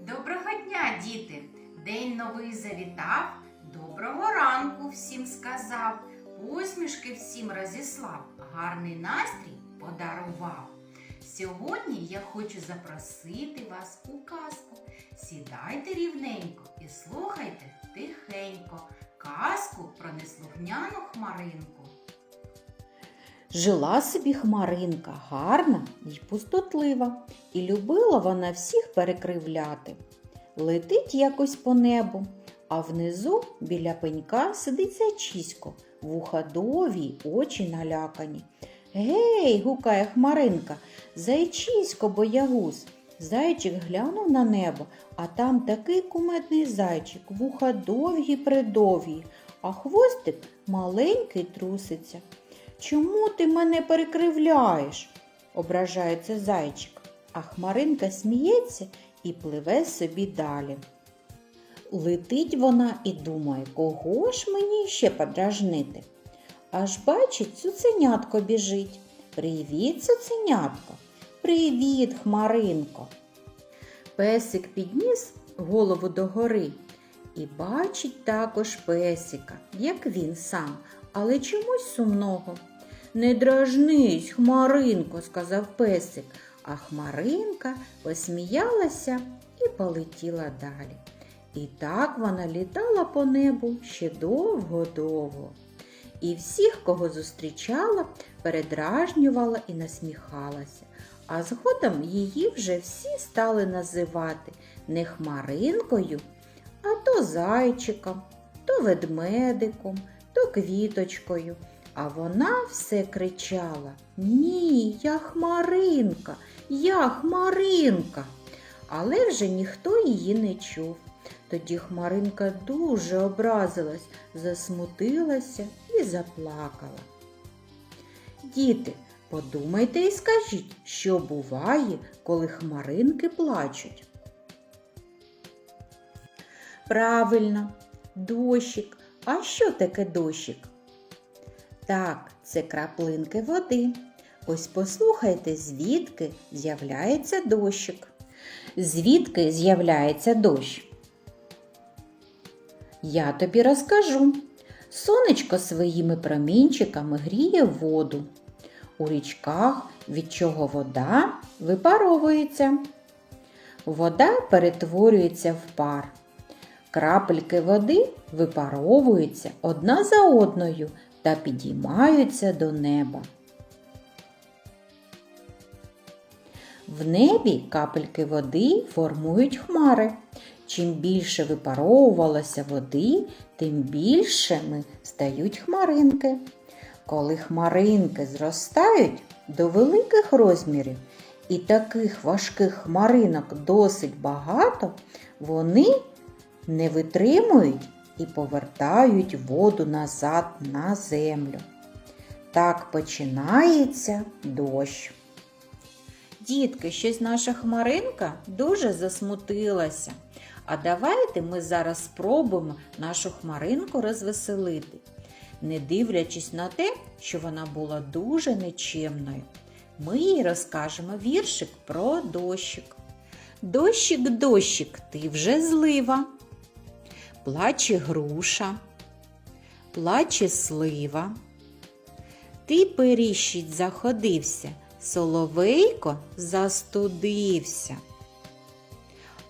Доброго дня, діти! День новий завітав. Доброго ранку всім сказав. Посмішки всім розіслав, гарний настрій подарував. Сьогодні я хочу запросити вас у казку. Сідайте рівненько і слухайте тихенько казку про неслухняну хмаринку. Жила собі хмаринка гарна й пустотлива, і любила вона всіх перекривляти. Летить якось по небу, а внизу біля пенька сидить зайчисько, вуха довгі, очі налякані. Гей, гукає хмаринка, зайчисько боягуз. Зайчик глянув на небо, а там такий кумедний зайчик, вуха довгі придовгі, а хвостик маленький труситься. Чому ти мене перекривляєш? ображається зайчик, а хмаринка сміється і пливе собі далі. Летить вона і думає, кого ж мені ще подражнити? Аж бачить, цуценятко біжить. Привіт, цуценятко. Привіт, Хмаринко. Песик підніс голову догори і бачить також песика, як він сам, але чомусь сумного. Не дражнись, Хмаринко, сказав песик, а Хмаринка посміялася і полетіла далі. І так вона літала по небу ще довго-довго. І всіх, кого зустрічала, передражнювала і насміхалася. А згодом її вже всі стали називати не хмаринкою, а то зайчиком, то ведмедиком, то квіточкою. А вона все кричала Ні, я хмаринка, я хмаринка. Але вже ніхто її не чув. Тоді Хмаринка дуже образилась, засмутилася і заплакала. Діти, подумайте і скажіть, що буває, коли хмаринки плачуть. Правильно, дощик. А що таке дощик? Так, це краплинки води. Ось послухайте, звідки з'являється дощик. Звідки з'являється дощ? Я тобі розкажу. Сонечко своїми промінчиками гріє воду. У річках, від чого вода випаровується. Вода перетворюється в пар. Крапельки води випаровуються одна за одною та підіймаються до неба. В небі капельки води формують хмари. Чим більше випаровувалося води, тим більшими стають хмаринки. Коли хмаринки зростають до великих розмірів і таких важких хмаринок досить багато, вони не витримують і повертають воду назад на землю. Так починається дощ. Дітки, щось наша хмаринка дуже засмутилася. А давайте ми зараз спробуємо нашу хмаринку розвеселити, не дивлячись на те, що вона була дуже нечемною. Ми їй розкажемо віршик про дощик. Дощик, дощик, ти вже злива. Плаче груша, плаче слива. Ти періщить заходився, соловейко застудився.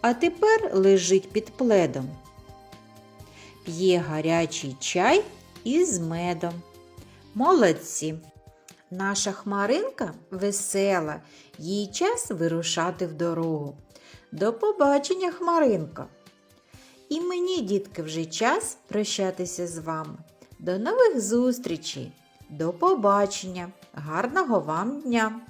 А тепер лежить під пледом. П'є гарячий чай із медом. Молодці! Наша хмаринка весела, їй час вирушати в дорогу. До побачення, хмаринко! І мені, дітки, вже час прощатися з вами. До нових зустрічей! До побачення! Гарного вам дня!